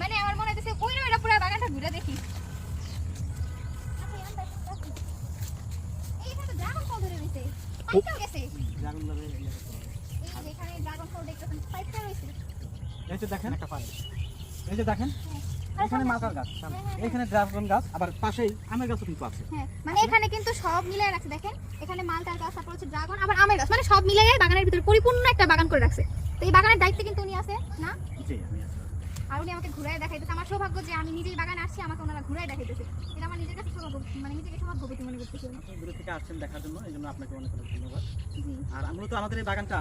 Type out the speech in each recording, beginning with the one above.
মানে আমার মনে হচ্ছে ওই না পুরো বাগানটা ঘুরে দেখি। দেখেন। এখানে মালটার গাছ ড্রাগন গাছ আবার পাশেই আমের গাছও কিন্তু আছে। মানে এখানে কিন্তু সব মিলে রাখছে দেখেন। এখানে মালটার গাছ তারপর হচ্ছে ড্রাগন আবার আমের গাছ। মানে সব মিলে বাগানের ভিতরে পরিপূর্ণ একটা বাগান করে রাখছে। তো এই বাগানের দায়িত্বে কিন্তু উনি আছে না? জি আমি আছি। আর উনি আমাকে ঘুরাই দেখাইতেছে। আমার সৌভাগ্য যে আমি নিজেই বাগানে আসছি আমাকে ওনারা ঘুরাই দেখাইতেছে। এটা আমার নিজের কাছে সৌভাগ্য মানে নিজেকে সৌভাগ্যবতী মনে করতেছি। দূরে থেকে আসছেন দেখার জন্য এই জন্য আপনাকে অনেক অনেক ধন্যবাদ। আর মূলত আমাদের এই বাগানটা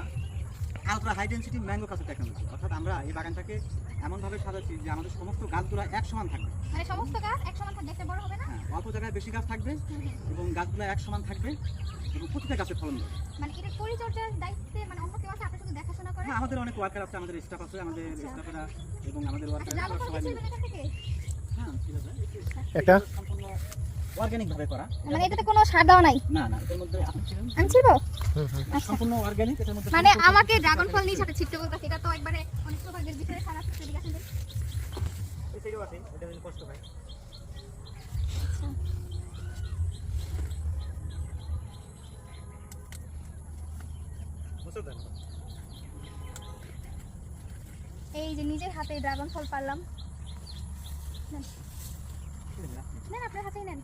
আলট্রা হাই ডেন্সিটি ম্যাঙ্গো কাছে টেকনোলজি অর্থাৎ আমরা এই বাগানটাকে এমনভাবে সাজাচ্ছি যে আমাদের সমস্ত গাছগুলো এক সমান থাকবে। মানে সমস্ত গাছ এক সমান থাকবে বড় হবে না? হ্যাঁ অল্প জায়গায় বেশি গাছ থাকবে। এবং গাছগুলো এক সমান থাকবে এবং প্রতিটা গাছের ফলন হবে। মানে এটা পরিচর্যার দায়িত্বে মানে অন্য কেউ আছে? আপনি শুধু দেখাশোনা করেন? হ্যাঁ আমাদের অনেক ওয়ার্কার আছে আমাদের স্টাফ আছে আমাদের আচ্ছা। স্টাফেরা এবং আমাদের আচ্ছা ওয়ার্কার ড্রাগন সবাই সম্পূর্ণ অর্গানিক ভাবে করা। মানে এটাতে কোনো সার দেওয়া নাই? না না এর মধ্যে ছিলেন আমি আচ্ছা। সম্পূর্ণ অর্গানিক এর মধ্যে মানে আমাকে ড্রাগন ফল নিয়ে সাথে ছিটতে বলতেছে এটা তো একবারে অনেক বিষয়ে সারা আছে এটা কষ্ট বুঝতে এই যে নিজের হাতে ড্রাগন ফল পারলাম। নেন। নেন আপনার হাতেই নেন।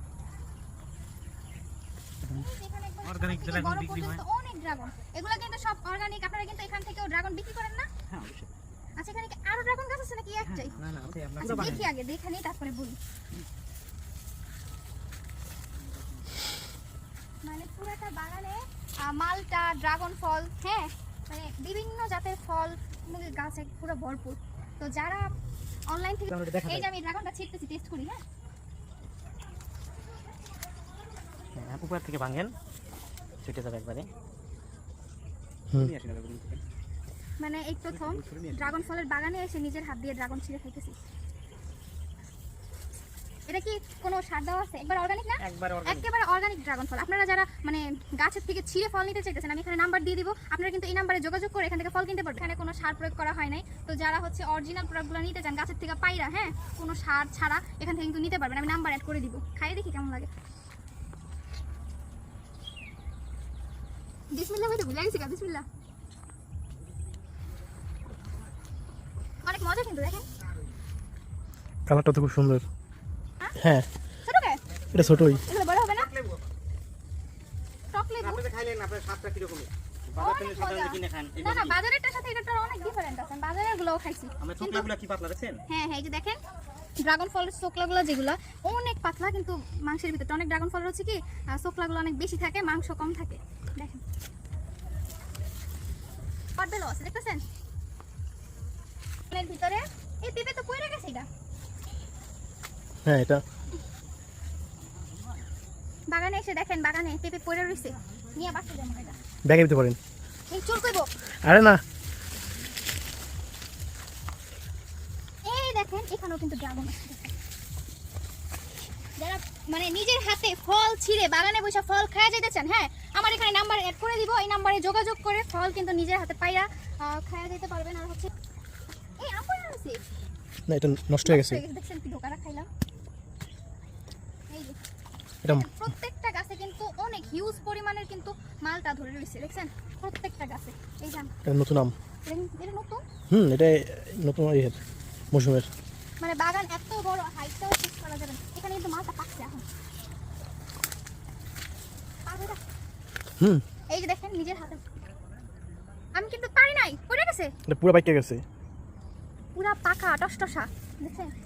বিক্রি হয়। অনেক ড্রাগন এগুলো কিন্তু সব অর্গানিক আপনারা কিন্তু এখান থেকেও ড্রাগন বিক্রি করেন না। হ্যাঁ অবশ্যই। আচ্ছা এখানে কি আরও ড্রাগন গাছ আছে নাকি একটাই? না না ওটাই আপনার আচ্ছা দেখি আগে দেখে নিই তারপরে বলি। মানে পুরোটা বাগানে মালটা ড্রাগন ফল হ্যাঁ মানে বিভিন্ন জাতের ফল গাছে পুরো ভরপুর। তো যারা অনলাইন থেকে এই যে আমি ড্রাগনটা ছিটতেছি টেস্ট করি হ্যাঁ? হ্যাঁ উপর থেকে ভাঙেন। ছুটে যাবে একবারে। মানে এই প্রথম ড্রাগন ফলের বাগানে এসে নিজের হাত দিয়ে ড্রাগন ছিঁড়ে খাইতেছি। এটা কি কোনো সার দেওয়া আছে? একবার অর্গানিক না? একেবারে অর্গানিক ড্রাগন ফল আপনারা যারা মানে গাছের থেকে ছিঁড়ে ফল নিতে চাইতেছেন আমি এখানে নাম্বার দিয়ে দিব। আপনারা কিন্তু এই নাম্বারে যোগাযোগ করে এখান থেকে ফল কিনতে পারবেন। এখানে কোনো সার প্রয়োগ করা হয় নাই। তো যারা হচ্ছে অরিজিনাল প্রোডাক্টগুলো নিতে চান গাছের থেকে পাইরা হ্যাঁ কোনো সার ছাড়া এখান থেকে কিন্তু নিতে পারবেন। আমি নাম্বার অ্যাড করে দিব। খাইয়ে দেখি কেমন লাগে। বিসমিল্লাহ ভাই তো ভুলে গেছি গা অনেক মজা কিন্তু দেখেন। কালারটা তো খুব সুন্দর। হ্যাঁ। এটা ছোটই। বড় হবে না? টক লেবু আপনারা খাইলেন আপনার স্বাদটা অনেক থেকে সাধারণত মজা। কিনে খান না না বাজারেরটার সাথে এটার অনেক ডিফারেন্ট আছে। বাজারের গুলোও খাইছি। আমরা কিন্তু চোখলাগুলা কি পাতলা দেখছেন? হ্যাঁ হ্যাঁ এই যে দেখেন ড্রাগন ফলের চোকলাগুলো যেগুলো অনেক পাতলা কিন্তু মাংসের ভিতরে অনেক ড্রাগন ফলের হচ্ছে কি চোকলাগুলো অনেক বেশি থাকে মাংস কম থাকে। দেখেন। আছে দেখতেছেন? এর ভিতরে এই পেঁপে তো পড়ে গেছে এটা। হ্যাঁ এটা। বাগানে এসে দেখেন বাগানে পেঁপে পড়ে রয়েছে নিয়ে বাসা যাব এটা। ব্যাগে দিতে পারেন। এই চুল কইব আরে না। এই দেখেন এখানেও কিন্তু ড্রাগন আছে। যারা মানে নিজের হাতে ফল ছিঁড়ে বাগানে বসে ফল খাওয়া যেতে চান হ্যাঁ আমার এখানে নাম্বার অ্যাড করে দিব। এই নাম্বারে যোগাযোগ করে ফল কিন্তু নিজের হাতে পাইরা খাওয়া যেতে পারবেন। আর হচ্ছে এই পড়ে রয়েছে না এটা নষ্ট হয়ে গেছে। দেখছেন কি ধোকারা খাইলাম। এটা প্রত্যেকটা গাছে কিন্তু অনেক হিউজ পরিমাণের কিন্তু মালটা ধরে রয়েছে দেখছেন? প্রত্যেকটা গাছে। এই এটা নতুন আম। এটা নতুন? হুম এটা নতুন ইয়ের মৌসুমের। মানে বাগান এত বড় হাইটটাও শেষ করা যাবে। এখানে কিন্তু মালটা পাকছে এখন। হুম। এই যে দেখেন নিজের হাতে। আমি কিন্তু পারি নাই পড়ে গেছে? এটা পুরো বাইকে গেছে। পুরা পাকা টসটসা দেখছেন? এই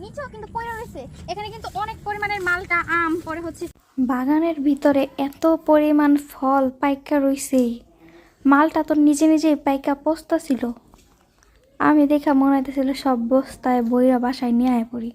নিচেও কিন্তু পড়ে রয়েছে। এখানে কিন্তু অনেক পরিমাণের মালটা, আম, পরে হচ্ছে বাগানের ভিতরে এত পরিমাণ ফল, পাইকা রয়েছে মালটা তো নিজে নিজেই পাইকা পস্তা ছিল। আমি দেখা মনে হইতেছিল সব বস্তায় বইরা বাসায় নিয়ে পড়ি।